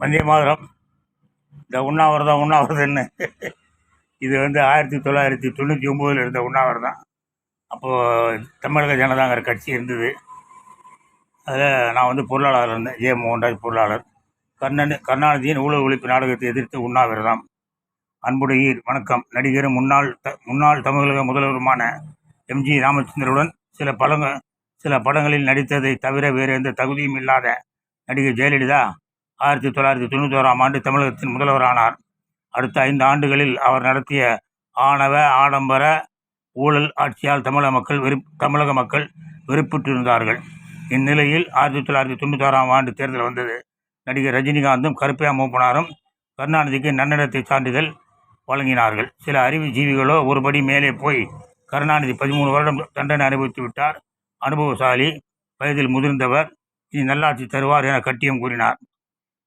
வந்தே இந்த உண்ணாவிரதம் உண்ணாவிரதம்னு. இது வந்து ஆயிரத்தி தொள்ளாயிரத்தி தொண்ணூற்றி ஒம்போதில் இருந்த உண்ணாவிரதம். அப்போது தமிழக ஜனதாங்கிற கட்சி இருந்தது. அதில் நான் வந்து பொருளாளர் இருந்தேன். ஜே மோகன்ராஜ் பொருளாளர். கர்ணன் கருணாநிதியின் ஊழல் ஒழிப்பு நாடகத்தை எதிர்த்து உண்ணாவிரதம். அன்புடையீர் வணக்கம். நடிகரும் முன்னாள் த முன்னாள் தமிழக முதல்வருமான எம்ஜி ராமச்சந்திரனுடன் சில படங்கள் சில படங்களில் நடித்ததை தவிர வேறு எந்த தகுதியும் இல்லாத நடிகை ஜெயலலிதா ஆயிரத்தி தொள்ளாயிரத்தி தொண்ணூத்தோராம் ஆண்டு தமிழகத்தின் முதல்வரானார். அடுத்த ஐந்து ஆண்டுகளில் அவர் நடத்திய ஆணவ ஆடம்பர ஊழல் ஆட்சியால் தமிழக மக்கள் வெறு தமிழக மக்கள் வெறுப்புற்றிருந்தார்கள். இந்நிலையில் ஆயிரத்தி தொள்ளாயிரத்தி தொண்ணூத்தாறாம் ஆண்டு தேர்தல் வந்தது. நடிகர் ரஜினிகாந்தும் கருப்பையா மூப்பனாரும் கருணாநிதிக்கு நன்னடத்தை சான்றிதழ் வழங்கினார்கள். சில அறிவுஜீவிகளோ ஒருபடி மேலே போய் கருணாநிதி பதிமூணு வருடம் தண்டனை அனுபவித்து விட்டார். அனுபவசாலி வயதில் முதிர்ந்தவர் இனி நல்லாட்சி தருவார் என கட்டியம் கூறினார்.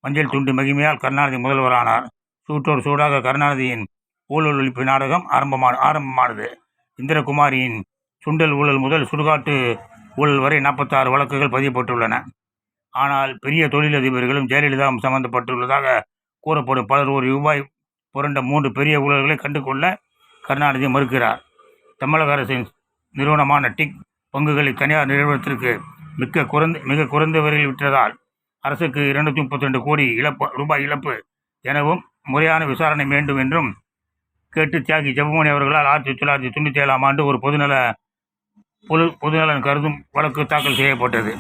மஞ்சள் துண்டு மகிமையால் கருணாநிதி முதல்வரானார். சூட்டோர் சூடாக கருணாநிதியின் ஊழல் ஒழிப்பு நாடகம் ஆரம்பமான ஆரம்பமானது. இந்திரகுமாரியின் சுண்டல் ஊழல் முதல் சுடுகாட்டு ஊழல் வரை நாற்பத்தாறு வழக்குகள் பதியப்பட்டுள்ளன. ஆனால் பெரிய தொழிலதிபர்களும் ஜெயலலிதாவும் சம்பந்தப்பட்டுள்ளதாக கூறப்படும் பலர் ஒரு ரூபாய் புரண்ட மூன்று பெரிய ஊழல்களை கண்டுகொள்ள கருணாநிதி மறுக்கிறார். தமிழக அரசின் நிறுவனமான டிக் பங்குகளை தனியார் நிறுவனத்திற்கு மிக்க குறைந்த மிக குறைந்த வரையில் விற்றதால் அரசுக்கு இருநூத்தி முப்பத்தி ரெண்டு கோடி இழப்பு ரூபாய் இழப்பு எனவும் முறையான விசாரணை வேண்டும் என்றும் கேட்டு தியாகி ஜெபமணி அவர்களால் ஆயிரத்தி தொள்ளாயிரத்தி தொண்ணூற்றி ஏழாம் ஆண்டு ஒரு பொதுநல பொது பொதுநலன் கருதும் வழக்கு தாக்கல் செய்யப்பட்டது.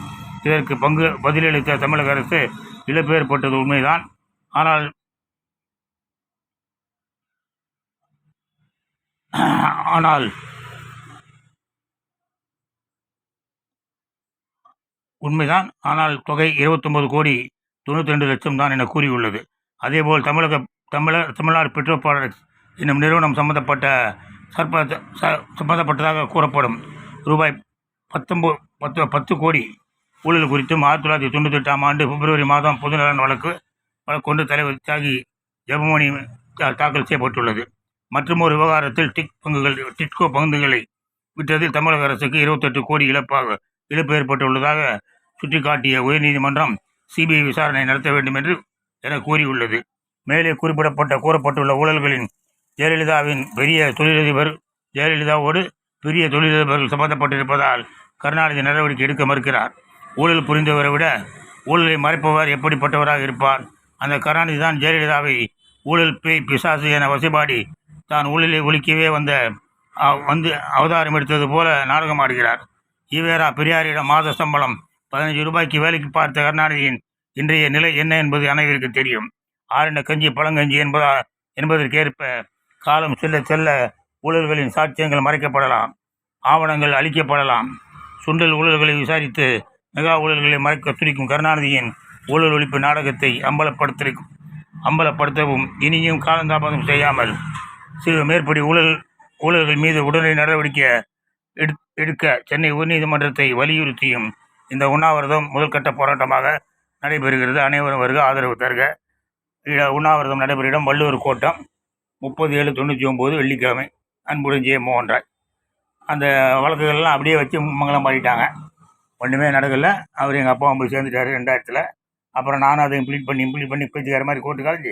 இதற்கு பங்கு பதிலளித்த தமிழக அரசு இழப்பு ஏற்பட்டது உண்மைதான். ஆனால் ஆனால் உண்மைதான். ஆனால் தொகை இருபத்தொம்பது கோடி தொண்ணூற்றி ரெண்டு லட்சம் தான் என கூறியுள்ளது. அதேபோல் தமிழக தமிழர் தமிழ்நாடு பெட்ரோல் ப்ராடக்ட்ஸ் என்னும் நிறுவனம் சம்பந்தப்பட்ட சற்ப சம்பந்தப்பட்டதாக கூறப்படும். ரூபாய் பத்தொம்பது பத்து பத்து கோடி ஊழல் குறித்தும் ஆயிரத்தி தொள்ளாயிரத்தி தொண்ணூற்றி எட்டாம் ஆண்டு பிப்ரவரி மாதம் பொதுநலன் வழக்கு வழக்கு தலைவர் தியாகி ஜெபமணி தா- தாக்கல் செய்யப்பட்டுள்ளது. மற்றும் ஒரு விவகாரத்தில் டிக் பங்குகள் டிட்கோ பங்குகளை விற்றதில் தமிழக அரசுக்கு இருபத்தெட்டு கோடி இழப்பாக இழப்பு ஏற்பட்டுள்ளதாக சுட்டிக்காட்டிய உயர்நீதிமன்றம் சிபிஐ விசாரணை நடத்த வேண்டும் என்று என கூறியுள்ளது. மேலே குறிப்பிடப்பட்ட கூறப்பட்டுள்ள ஊழல்களின் ஜெயலலிதாவின் பெரிய தொழிலதிபர் ஜெயலலிதாவோடு பெரிய தொழிலதிபர்கள் சம்பந்தப்பட்டிருப்பதால் கருணாநிதி நடவடிக்கை எடுக்க மறுக்கிறார். ஊழல் புரிந்தவரை விட ஊழலை மறைப்பவர் எப்படிப்பட்டவராக இருப்பார்? அந்த கருணாநிதி தான் ஜெயலலிதாவை ஊழல் பேய் பிசாசு என வசைபாடி தான் ஊழலை ஒழிக்கவே வந்த வந்து அவதாரம் எடுத்தது போல நாடகம் ஆடுகிறார். ஈவேரா பெரியாரிடம் மாத சம்பளம் பதினஞ்சு ரூபாய்க்கு வேலைக்கு பார்த்த கருணாநிதியின் இன்றைய நிலை என்ன என்பது அனைவருக்கு தெரியும். ஆறின கஞ்சி பழங்கஞ்சி என்பதா என்பதற்கேற்ப காலம் செல்ல செல்ல ஊழல்களின் சாட்சியங்கள் மறைக்கப்படலாம். ஆவணங்கள் அழிக்கப்படலாம். சுண்டல் ஊழல்களை விசாரித்து மெகா ஊழல்களை மறைக்க துடிக்கும் கருணாநிதியின் ஊழல் ஒழிப்பு நாடகத்தை அம்பலப்படுத்திருக்கும் அம்பலப்படுத்தவும் இனியும் காலந்தாமதம் செய்யாமல் சிறு மேற்படி ஊழல் ஊழல்கள் மீது உடனடி நடவடிக்கை எடு எடுக்க சென்னை உயர்நீதிமன்றத்தை வலியுறுத்தியும் இந்த உண்ணாவிரதம் முதல்கட்ட போராட்டமாக நடைபெறுகிறது. அனைவரும் வருக ஆதரவு தருக. உண்ணாவிரதம் நடைபெறும் வள்ளுவர் கோட்டம் முப்பது ஏழு தொண்ணூற்றி ஒம்பது வெள்ளிக்கிழமை. அன்புடன் ஜெய மோகன்ராஜ் அந்த வழக்குகள்லாம் அப்படியே வச்சு மங்களம் பாடிட்டாங்க. ஒன்றுமே நடக்கலை. அவர் எங்கள் அப்பாவும் போய் சேர்ந்துட்டார் ரெண்டாயிரத்தில். அப்புறம் நானும் அதை இம்ப்ளீட் பண்ணி இம்ப்ளீட் பண்ணி பைத்தியக்கார மாதிரி கோர்ட்டு காலேஜ்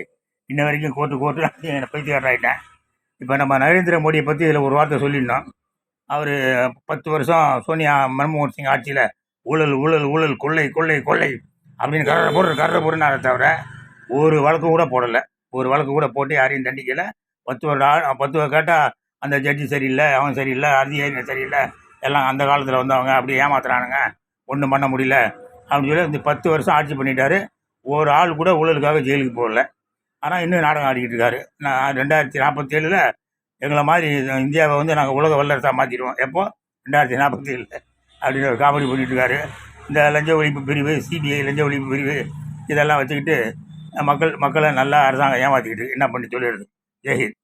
இன்ன வரைக்கும் கோர்ட்டு கோர்ட்டு என்னை பைத்தியக்காரர் ஆகிட்டேன் இப்போ நம்ம நரேந்திர மோடியை பற்றி இதில் ஒரு வார்த்தை சொல்லியிருந்தோம் அவர் பத்து வருஷம் சோனியா மன்மோகன் சிங் ஆட்சியில் ஊழல் ஊழல் ஊழல் கொள்ளை கொள்ளை கொள்ளை அப்படின்னு கர்ற பொருள் கர்ற போடுனாரே தவிர ஒரு வழக்கு கூட போடலை. ஒரு வழக்கு கூட போட்டு யாரையும் தண்டிக்கலை. பத்து வருட பத்து வருடம் கேட்டால் அந்த ஜட்ஜி சரியில்லை அவன் சரியில்லை அதிகாரிங்க சரியில்லை எல்லாம் அந்த காலத்தில் வந்தவங்க அப்படியே ஏமாத்துறானுங்க ஒன்றும் பண்ண முடியல அப்படின்னு சொல்லி இந்த பத்து வருஷம் ஆட்சி பண்ணிட்டாரு. ஒரு ஆள் கூட ஊழலுக்காக ஜெயிலுக்கு போகல. ஆனால் இன்னும் நாடகம் ஆடிக்கிட்டு இருக்காரு. நான் ரெண்டாயிரத்தி நாற்பத்தேழில் எங்களை மாதிரி இந்தியாவை வந்து நாங்கள் உலக வல்லரசாக மாற்றிடுவோம் எப்போ? ரெண்டாயிரத்தி நாற்பத்தி ஏழு. அப்படின்னு ஒரு காமெடி பண்ணிட்டுருக்காரு இந்த லஞ்ச ஒழிப்பு பிரிவு சிபிஐ லஞ்ச ஒழிப்பு பிரிவு இதெல்லாம் வச்சுக்கிட்டு மக்கள் மக்களை நல்லா அரசாங்கம் ஏமாற்றிக்கிட்டு என்ன பண்ணி சொல்லிடுது ஜெய்ஹிந்த்